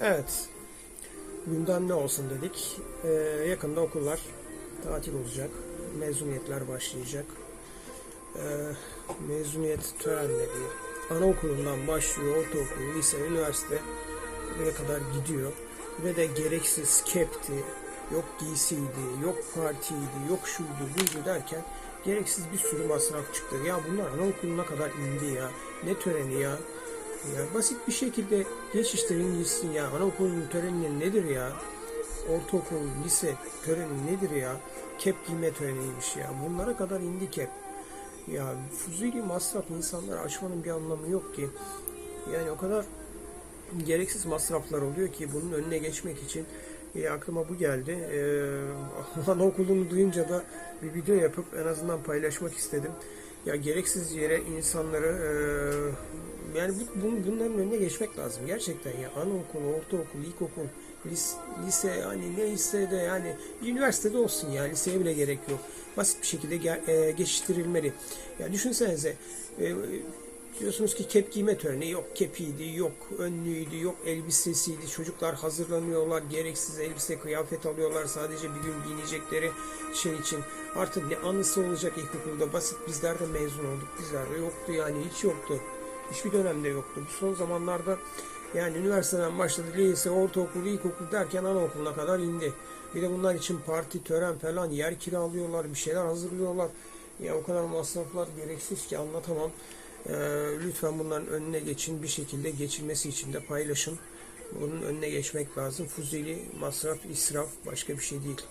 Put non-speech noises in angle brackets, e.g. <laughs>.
Evet. Gündem ne olsun dedik. Ee, yakında okullar tatil olacak. Mezuniyetler başlayacak. Ee, mezuniyet törenleri anaokulundan başlıyor. Ortaokul, lise, üniversite buraya kadar gidiyor. Ve de gereksiz kepti, yok giysiydi, yok partiydi, yok şuydu, buydu derken gereksiz bir sürü masraf çıktı. Ya bunlar anaokuluna kadar indi ya. Ne töreni ya. Ya basit bir şekilde geç işlerin gitsin ya. Anaokulunun töreni nedir ya? Ortaokul, lise töreni nedir ya? Kep giyme töreniymiş ya. Bunlara kadar indi kep. Ya fuzuli masraf insanlara açmanın bir anlamı yok ki. Yani o kadar gereksiz masraflar oluyor ki bunun önüne geçmek için e, aklıma bu geldi. E, <laughs> anaokulunu duyunca da bir video yapıp en azından paylaşmak istedim. Ya gereksiz yere insanları e, yani bu, bu- bunların önüne geçmek lazım gerçekten ya anaokulu, ortaokul, ilkokul, lis, lise yani neyse de yani üniversitede olsun ya liseye bile gerek yok. Basit bir şekilde ge- e, geçiştirilmeli. Ya düşünsenize e, Diyorsunuz ki kep giyme töreni yok kepiydi, yok önlüğüydü, yok elbisesiydi. Çocuklar hazırlanıyorlar, gereksiz elbise, kıyafet alıyorlar sadece bir gün giyinecekleri şey için. Artık ne anısı olacak ilkokulda basit bizler de mezun olduk. Bizlerde yoktu yani hiç yoktu. Hiçbir dönemde yoktu. Bu son zamanlarda yani üniversiteden başladı lise, ortaokul, ilkokul derken anaokuluna kadar indi. Bir de bunlar için parti, tören falan yer kiralıyorlar, bir şeyler hazırlıyorlar. Ya o kadar masraflar gereksiz ki anlatamam. Ee, lütfen bunların önüne geçin bir şekilde geçilmesi için de paylaşın. Bunun önüne geçmek lazım. Fuzuli, masraf, israf başka bir şey değil.